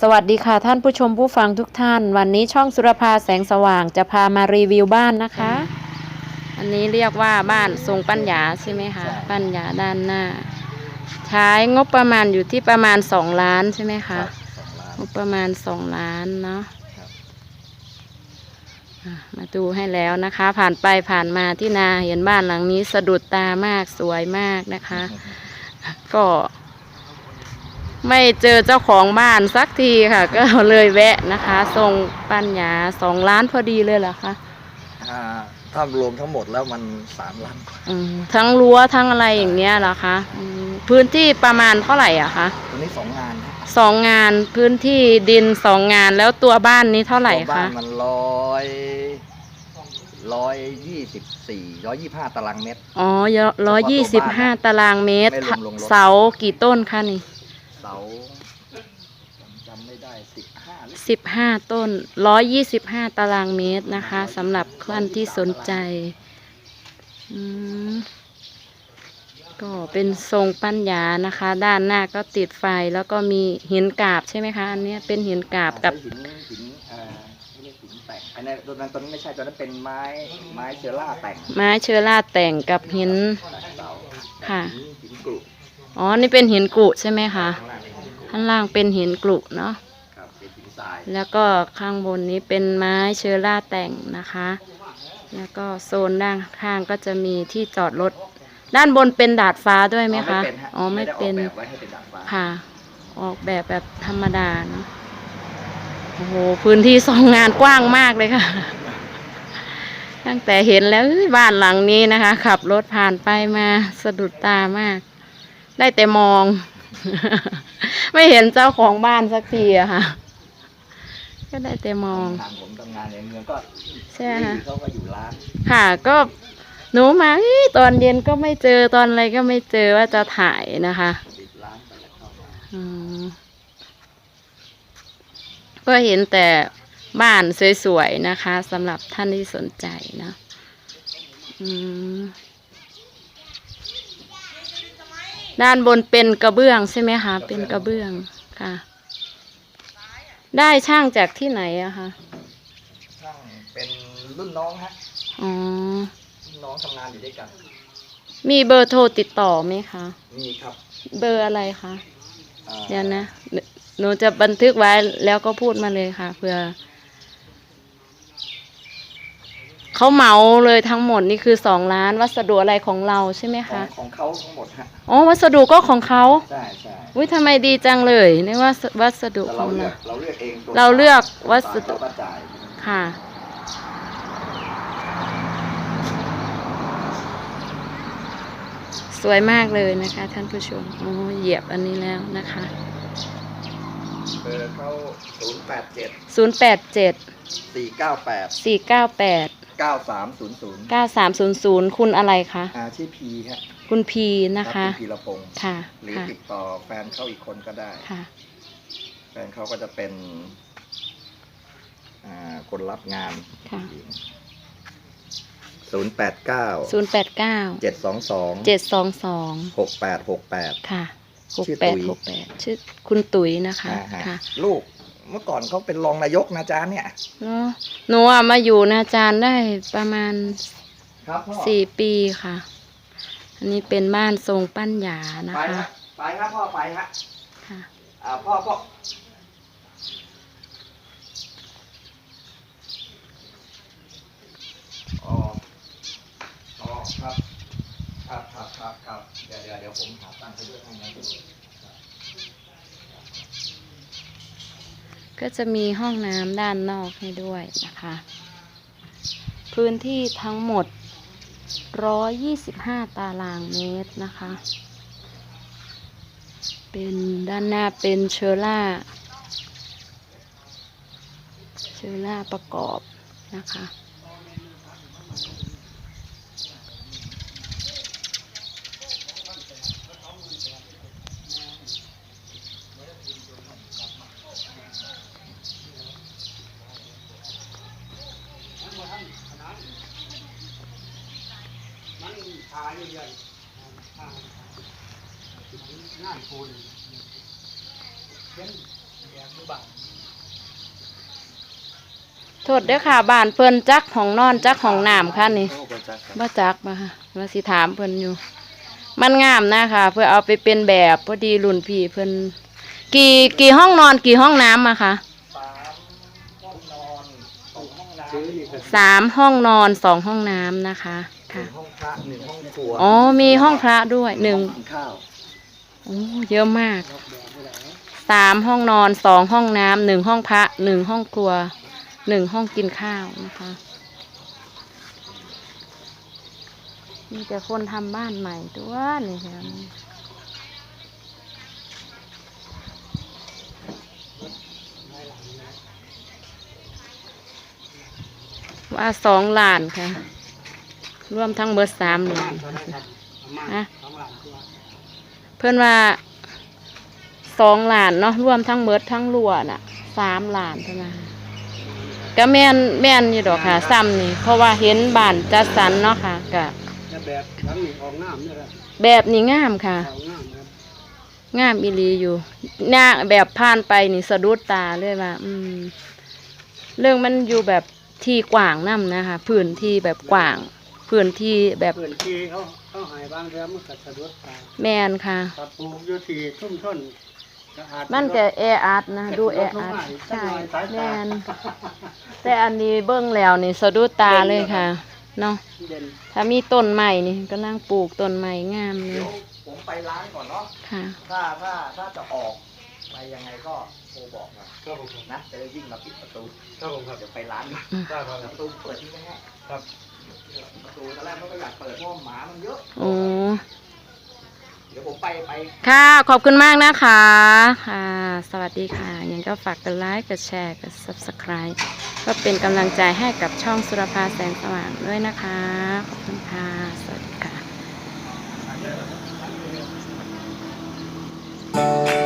สวัสดีค่ะท่านผู้ชมผู้ฟังทุกท่าน วันนี้ช่องสุรภาแสงสว่างจะพามารีวิวบ้านนะคะ อันนี้เรียกว่าบ้านทรงปัญญาใช่ไหมคะใช่ปัญญาด้านหน้า ใช้งบประมาณอยู่ที่ประมาณสองล้านใช่ไหมคะสองล้านงบประมาณสองล้านเนาะครับอะมาดูให้แล้วนะคะ ผ่านไปผ่านมาที่นาเห็นบ้านหลังนี้สะดุดตามากสวยมากนะคะ ก็ ไม่เจอเจ้าของบ้านสักทีค่ะ ก็เลยแวะนะคะทรงปัญญาสองล้านพอดีเลยเหรอคะอ่าถ้ารวมทั้งหมดแล้วมันสามล้านกว่าอืมทั้งรั้วทั้งอะไรอย่างเนี้ยเหรอคะอืมพื้นที่ประมาณเท่าไหร่อะคะตัวนี้สองงานนะสองงานพื้นที่ดินสองงานแล้วตัวบ้านนี้เท่าไหร่ตัวบ้าคะนมันร้อยร้อยยี่สิบสี่ร้อยยี่ห้าตารางเมตร อ๋อร้อยยี่สิบห้าตารางเมตร ไม่รวมลงรถ เสากี่ต้นคะนี่ เสาผมจำไม่ได้สิบห้าหรือสิบห้าต้นร้อยยี่สิบห้าตารางเมตรนะคะสำหรับท่านที่สนใจอืมก็เป็นทรงปัญญานะคะ ด้านหน้าก็ติดไฟแล้วก็มีหินกาบใช่ไหมคะอันเนี้ยเป็นหินกาบกับหินหินเอ่อไม่เรียกหินแต่งอันนั้นตัวนั้นตัวนั้นไม่ใช่ตัวนั้นเป็นไม้ไม้เชื้อราแต่งไม้เชื้อราแต่งกับหิน แต่งเสาค่ะ หินหินกรุ อ๋อ นี่เป็นหินกรุใช่ไหมคะ ข้างล่างเป็นหินกรุ ข้างล่างเป็นหินกรุเนาะครับเป็นหินทรายแล้วก็ข้างบนนี้เป็นไม้เชื้อราแต่งนะคะ แล้วก็โซนด้านข้างก็จะมีที่จอดรถด้านบนเป็นดาดฟ้าด้วยไหมคะอ๋อไม่เป็นด้ออกแบบไว้ให้เป็นดาดฟ้าค่ะ ออกแบบแบบธรรมดาเนาะโอ้โหพื้นที่สองงานกว้างมากเลยค่ะ ตั้งแต่เห็นแล้วเอ้ยบ้านหลังนี้นะคะ ขับรถผ่านไปมาสะดุดตามาก ได้แต่มอง ไม่เห็นเจ้าของบ้านสักทีอะค่ะ ก็ได้แต่มอง ทางผมทำงานในเมืองก็ใช่ไหมคะเขาก็อยู่ร้านค่ะก็หนูมาเอ้ยตอนเย็นก็ไม่เจอตอนอะไรก็ไม่เจอว่าจะถ่ายนะคะปิดร้านไปแล้วเข้ามาอืมก็เห็นแต่บ้านสวยๆนะคะสำหรับท่านที่สนใจนะอืม ด้านบนเป็นกระเบื้องใช่ไหมคะเป็นกระเบื้องค่ะ ได้ช่างจากที่ไหนอะคะช่างเป็นรุ่นน้องฮะอ๋อรุ่นน้องทำงานอยู่ด้วยกัน มีเบอร์โทรติดต่อไหมคะมีครับ เบอร์อะไรคะอ่าเดี๋ยวนะหนูหนูจะบันทึกไว้แล้วก็พูดมาเลยค่ะเพื่อ เขาเหมาเลยทั้งหมดนี่คือสองล้าน วัสดุอะไรของเราใช่ไหมของคะของเขาทั้งหมดฮะอ๋อ วัสดุก็ของเขาใช่ใช่อุ้ยทำไมดีจังเลยนี่ว่าวัสดุแต่ขเราองเลือเรา กเราเลือกเองตัวเราเลือกวัสดุ เราก็จ่ายค่ะ สวยมากเลยนะคะ ท่านผู้ชมโอ้เหยียบอันนี้แล้วนะคะ เบอร์เขาศูนย์แปดเจ็ดศูนย์ แปดเจ็ดสี่เก้าแปดสี่เก้าแปดเก้าสามศูนย์ศูนย์เก้าสามศูนย์ศูนย์คุณอะไรคะอาชื่อพีฮะคุณพีนะคะรับณพีรพงศ์ค่ะหรือค่ะติดต่อแฟนเขาอีกคนก็ได้ ค่ะ แฟนเขาก็จะเป็น อ่าคนรับงานค่ะ ศูนย์แปดเก้าศูนย์แปดเก้าเจ็ดสองสองเจ็ดสองสองหกแปดหกแปด ค่ะหกชื่อแปดตุ๋ยหกแปดชื่อคุณตุ๋ยนะคะอ่าฮะค่ะ ลูก เมื่อก่อนเขาเป็นรองนายกนะจ๊ะเนี่ย เนาะหนูอะมาอยู่นาจารย์ได้ประมาณครับพ่อสี่ปีค่ะ อันนี้เป็นบ้านทรงปั้นหยานะไปคะฮะไปฮะพ่อไปฮะค่ะ อ่าพ่อพ่ออ๋ออ๋อครับครับครับครับครับเดี๋ยวเดี๋ยวเดี๋ยวผมหาตังค์ไปด้วยให้นะ ก็จะมีห้องน้ำด้านนอกให้ด้วยนะคะ พื้นที่ทั้งหมด 125 ตารางเมตรนะคะ เป็นด้านหน้าเป็นเชอร่า เชอร่าประกอบนะคะ เโทษเด้อค่ะบ้านเพิ่นจักของนอนจักของน้ำค่ะนี่โอ้ประจักษ์ครับบ่จักมาค่ะว่าสิถามเพิ่นอยู่ มันงามนะค่ะ เพื่อเอาไปเป็นแบบพอดีรุ่นพี่เพิ่นกี่กี่ห้องนอนกี่ห้องน้ำอะคะสามห้องนอนสองห้องน้สามห้องนอนสองห้องน้ำนะคะำห ค่ะนึ่งห้องพระหนึ่งห้องครัวอ๋อมีห้องพระด้วยหนึ่งกินข้าวโอ้เยอะมากสามห้องนอนสองห้องน้ำหนึ่งห้องพระหนึ่งห้องครัวหนึ่งห้องกินข้าวนะคะ มีแต่คนทำบ้านใหม่ตัวนี่ค่ะว่าสองล้านค่ะ รวมทั้งเบิดสามล้านฮะเพื่อนว่าสองล้านเนาะรวมทั้งเบิดทั้งรั่วน่ะสามล้านเท่านั้นก็แม่นแม่นอยู่ดอกค่ะซ้ำนี่เพราะว่าเห็นบ้านจัดสรรเนาะค่ะก็จะแบบหลังนี้ออกน้ำเนี่ยแหละแบบนี้งามค่ะออกน้ำครับงามอีหลีอยู่หน้าแบบผ่านไปนี่สะดุดตาเลยว่า อืม เรื่องมันอยู่แบบที่กว้างน้ำนะคะพื้นที่แบบกว้าง พื้นที่แบบเพื่อนที่เขาเขาหายบางเรื่องมันก็สะดุดตาแมนค่ะตัดปลูกอยู่ที่ทุ่มชนก็อาจมันก็แออัดนะดูแออัดใช่แมนแต่อันนี้เบิ้งแล้วนี่สะดุดตาเลยค่ะเนาะเด่นถ้ามีต้นใหม่นี่ก็นั่งปลูกต้นใหม่งามเลเดี๋ยยวผมไปร้านก่อนเนาะค่ะถ้าถ้าถ้าจะออกไปยังไงก็โทรบอกหน่อยครับผมครับนะจะได้วิ่งมาปิดประตูครับผมครับเดี๋ยวไปร้านก่อนได้ครับประตูเปิดที่ไหมฮะครับ ประตูตอนแรกเขาก็อยากเปิดเพราะว่าหมามันเยอะ โอ้เดี๋ยวผมไปไป ค่ะ ขอบคุณมากนะคะ ค่ะ สวัสดีค่ะ ยังก็ฝากกดไลค์ กดแชร์ กด subscribe ก็เป็นกำลังใจให้กับช่องสุรภาแสงสว่างด้วยนะคะ ขอบคุณค่ะ สวัสดีค่ะ